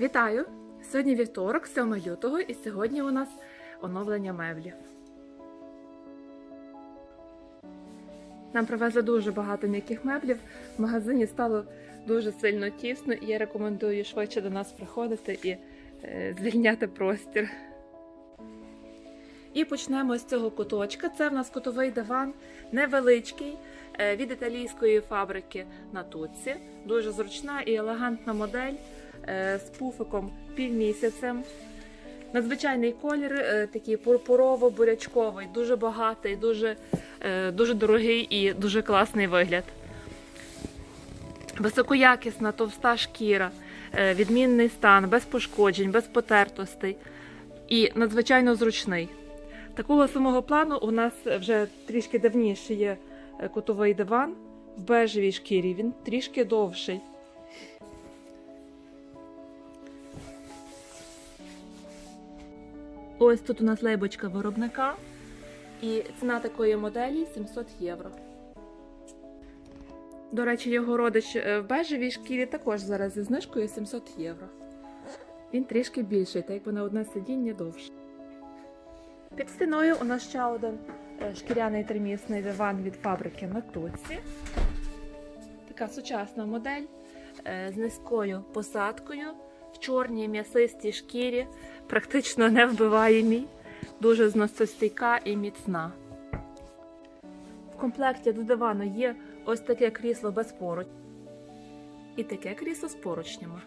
Вітаю! Сьогодні вівторок, 7 лютого, і сьогодні у нас оновлення меблів. Нам привезли дуже багато м'яких меблів. В магазині стало дуже сильно тісно, і я рекомендую швидше до нас приходити і е, звільняти простір. І почнемо з цього куточка. Це в нас кутовий диван, невеличкий, е, від італійської фабрики Натуці. Дуже зручна і елегантна модель з пуфиком півмісяцем. Надзвичайний колір, е, такий пурпурово-бурячковий, дуже багатий, дуже, е, дуже дорогий і дуже класний вигляд. Високоякісна товста шкіра, е, відмінний стан, без пошкоджень, без потертостей і надзвичайно зручний. Такого самого плану у нас вже трішки давніше є е, кутовий диван в бежевій шкірі. Він трішки довший. Ось тут у нас лейбочка виробника. І ціна такої моделі 700 євро. До речі, його родич е, в бежевій шкірі також зараз зі знижкою 700 євро. Він трішки більший, так якби на одне сидіння довше. Під стіною у нас ще один е, шкіряний тримісний диван від фабрики Натуці. Така сучасна модель е, з низькою посадкою в чорній м'ясистій шкірі, практично невбиваємій, дуже зносостійка і міцна. В комплекті до дивану є ось таке крісло без поруч і таке крісло з поручнями.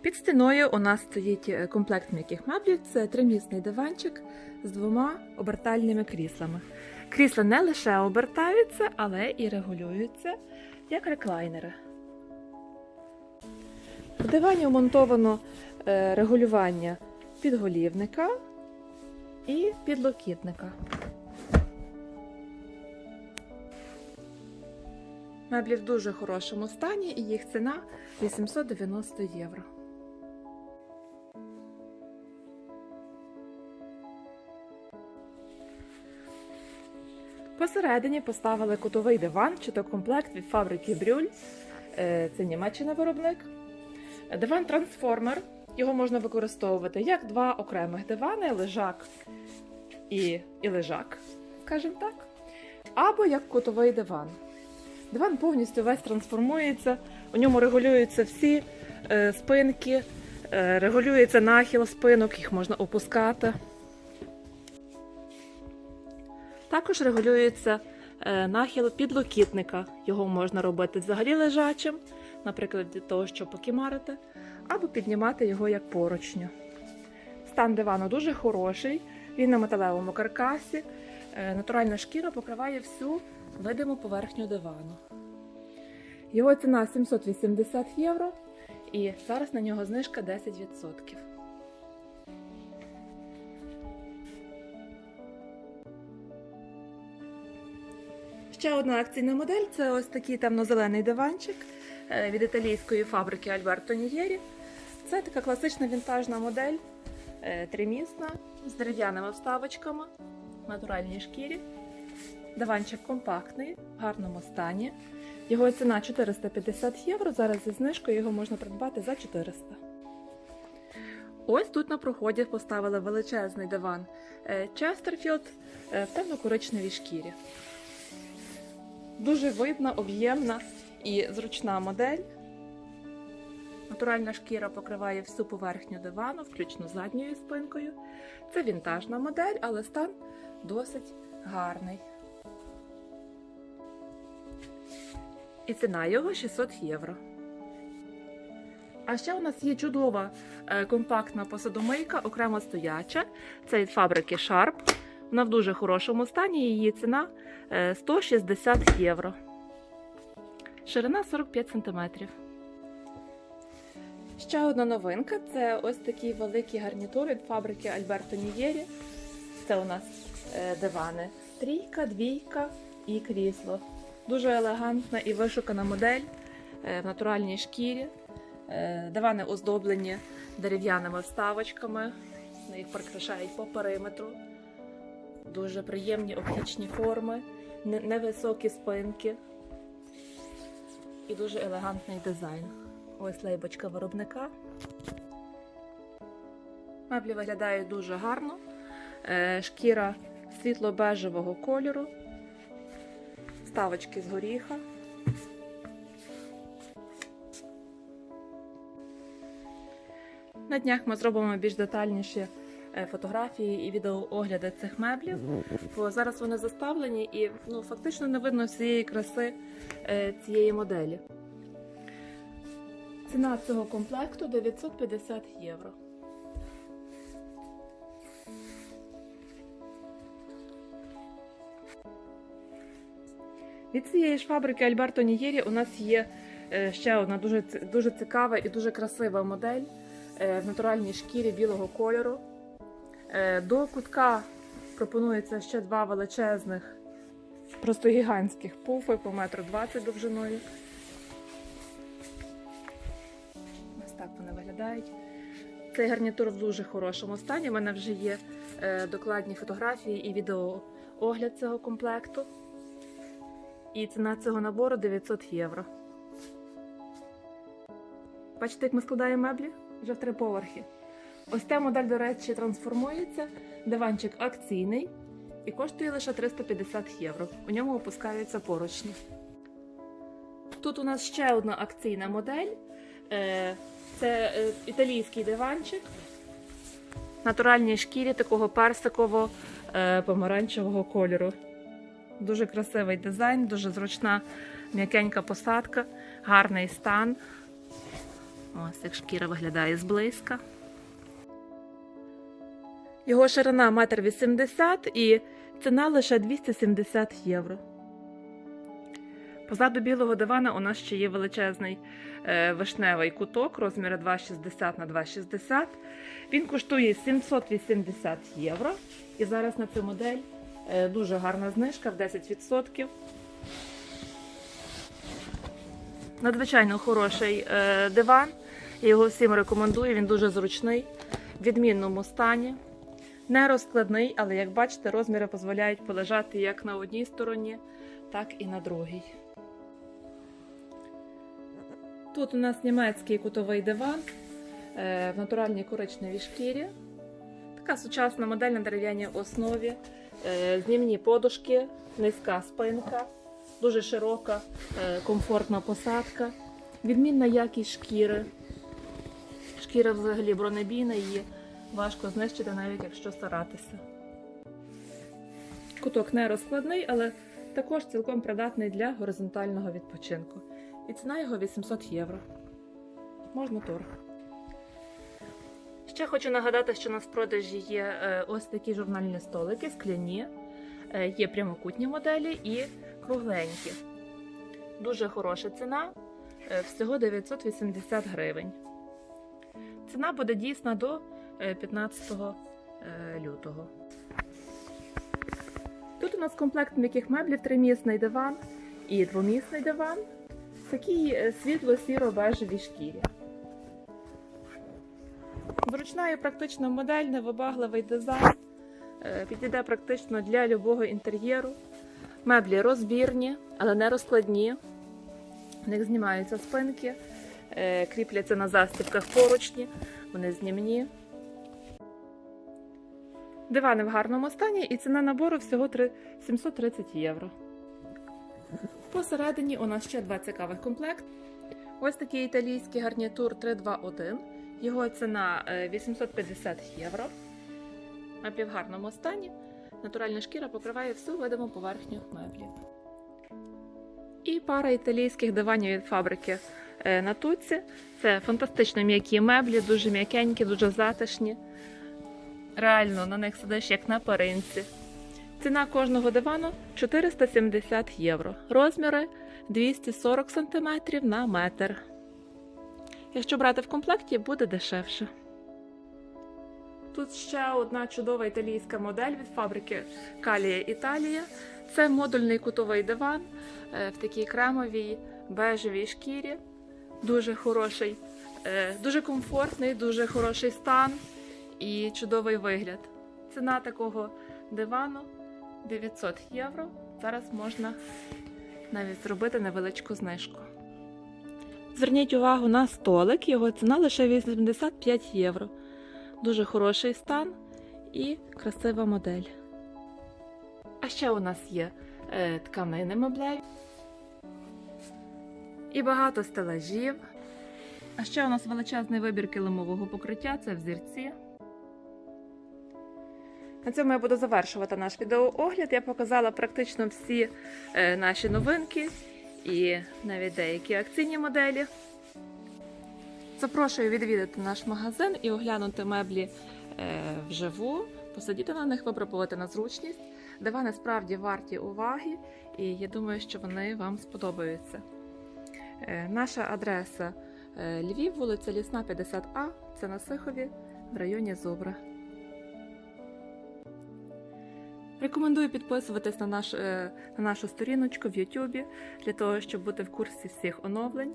Під стіною у нас стоїть е, комплект м'яких меблів. Це тримісний диванчик з двома обертальними кріслами. Крісла не лише обертаються, але і регулюються як реклайнери. В дивані вмонтовано е, регулювання підголівника і підлокітника. Меблі в дуже хорошому стані і їх ціна 890 євро. Посередині поставили кутовий диван чи то комплект від фабрики Брюль. Е, Це Німеччина виробник. Диван трансформер. Його можна використовувати як два окремих дивани, лежак і, і лежак, скажімо так, або як кутовий диван. Диван повністю весь трансформується, у ньому регулюються всі е, спинки, е, регулюється нахил спинок, їх можна опускати. Також регулюється е, нахил підлокітника. Його можна робити взагалі лежачим, наприклад, для того, щоб покімарити, або піднімати його як поручню. Стан дивану дуже хороший, він на металевому каркасі. Е, Натуральна шкіра покриває всю видиму поверхню дивану. Його ціна 780 євро, і зараз на нього знижка 10%. Ще одна акційна модель це ось такий темно-зелений диванчик е, від італійської фабрики Альберто Нієрі. Це така класична вінтажна модель, е, тримісна, з дерев'яними вставочками, натуральній шкірі. Диванчик компактний, в гарному стані. Його ціна 450 євро. Зараз зі знижкою його можна придбати за 400. Ось тут на проході поставили величезний диван е, в темно-коричневій шкірі. Дуже видна, об'ємна і зручна модель. Натуральна шкіра покриває всю поверхню дивану, включно задньою спинкою. Це вінтажна модель, але стан досить гарний. І ціна його 600 євро. А ще у нас є чудова е, компактна посудомийка, окремо стояча. Це від фабрики Sharp. Вона в дуже хорошому стані, її ціна е, 160 євро. Ширина 45 см. Ще одна новинка це ось такий великий гарнітур від фабрики Альберто Нієрі. Це у нас е, дивани. Трійка, двійка і крісло. Дуже елегантна і вишукана модель е, в натуральній шкірі. Е, Дивани оздоблені дерев'яними вставочками. Їх прикрашають по периметру. Дуже приємні оптичні форми, невисокі спинки і дуже елегантний дизайн. Ось лейбочка виробника. Меблі виглядають дуже гарно. Е, Шкіра світло-бежевого кольору, ставочки з горіха. На днях ми зробимо більш детальніші е, фотографії і відеоогляди цих меблів, бо зараз вони заставлені і ну, фактично не видно всієї краси е, цієї моделі. Ціна цього комплекту 950 євро. Від цієї ж фабрики Альберто Нієрі у нас є е, ще одна дуже, дуже цікава і дуже красива модель е, в натуральній шкірі білого кольору. Е, До кутка пропонується ще два величезних, просто гігантських пуфи по метру 20 довжиною. Ось так вони виглядають. Цей гарнітур в дуже хорошому стані. У мене вже є е, докладні фотографії і відеоогляд цього комплекту. І ціна цього набору 900 євро. Бачите, як ми складаємо меблі? Вже в три поверхи. Ось ця модель, до речі, трансформується. Диванчик акційний і коштує лише 350 євро. У ньому опускаються поручні. Тут у нас ще одна акційна модель. Е, Це е, італійський диванчик. Натуральній шкірі такого персиково-помаранчевого кольору. Дуже красивий дизайн, дуже зручна м'якенька посадка, гарний стан. Ось як шкіра виглядає зблизька. Його ширина 1,80 м і ціна лише 270 євро. Позаду білого дивана у нас ще є величезний е, вишневий куток розміру 2,60 на 2,60. Він коштує 780 євро. І зараз на цю модель е, дуже гарна знижка в 10%. Надзвичайно хороший е, диван. Я його всім рекомендую. Він дуже зручний, в відмінному стані. Не розкладний, але як бачите, розміри дозволяють полежати як на одній стороні, так і на другій. Тут у нас німецький кутовий диван е, в натуральній коричневій шкірі. Така сучасна модель на дерев'яній основі, е, знімні подушки, низька спинка, дуже широка, е, комфортна посадка, відмінна якість шкіри. Шкіра взагалі бронебійна, її важко знищити, навіть якщо старатися. Куток не розкладний, але також цілком придатний для горизонтального відпочинку. І ціна його 800 євро. Можна торг. Ще хочу нагадати, що в продажі є е, ось такі журнальні столики, скляні, е, є прямокутні моделі і кругленькі. Дуже хороша ціна, е, всього 980 гривень. Ціна буде дійсна до 15 е, лютого. Тут у нас комплект м'яких меблів, тримісний диван і двомісний диван. Такій е, світло-сіро-бежевій шкірі. Зручна і практична модель, невибагливий дизайн. Е, Підійде практично для любого інтер'єру. Меблі розбірні, але не розкладні. В них знімаються спинки, е, кріпляться на застібках поручні, вони знімні. Дивани в гарному стані і ціна набору всього три- 730 євро. Посередині у нас ще два цікавих комплекти. Ось такий італійський гарнітур 321. Його ціна е, 850 євро. Меблі в гарному стані. Натуральна шкіра покриває всю видиму поверхню меблів. І пара італійських диванів від фабрики е, Натуці. Це фантастично м'які меблі, дуже м'якенькі, дуже затишні. Реально на них сидиш як на перинці. Ціна кожного дивану 470 євро. Розміри 240 см на метр. Якщо брати в комплекті, буде дешевше. Тут ще одна чудова італійська модель від фабрики Калія Італія. Це модульний кутовий диван е, в такій кремовій бежевій шкірі. Дуже хороший, е, дуже комфортний, дуже хороший стан і чудовий вигляд. Ціна такого дивану 900 євро. Зараз можна навіть зробити невеличку знижку. Зверніть увагу на столик, його ціна лише 85 євро. Дуже хороший стан і красива модель. А ще у нас є е, тканини меблеві і багато стелажів. А ще у нас величезний вибір килимового покриття це взірці. На цьому я буду завершувати наш відеоогляд. Я показала практично всі е, наші новинки і навіть деякі акційні моделі. Запрошую відвідати наш магазин і оглянути меблі е, вживу, посидіти на них, випробувати на зручність. Дивани справді варті уваги, і я думаю, що вони вам сподобаються. Е, наша адреса Львів, вулиця Лісна, 50А, це на Сихові в районі Зубра. Рекомендую підписуватись на, наш, е, на нашу сторіночку в Ютубі для того, щоб бути в курсі всіх оновлень.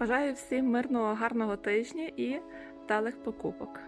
Бажаю всім мирного, гарного тижня і вдалих покупок.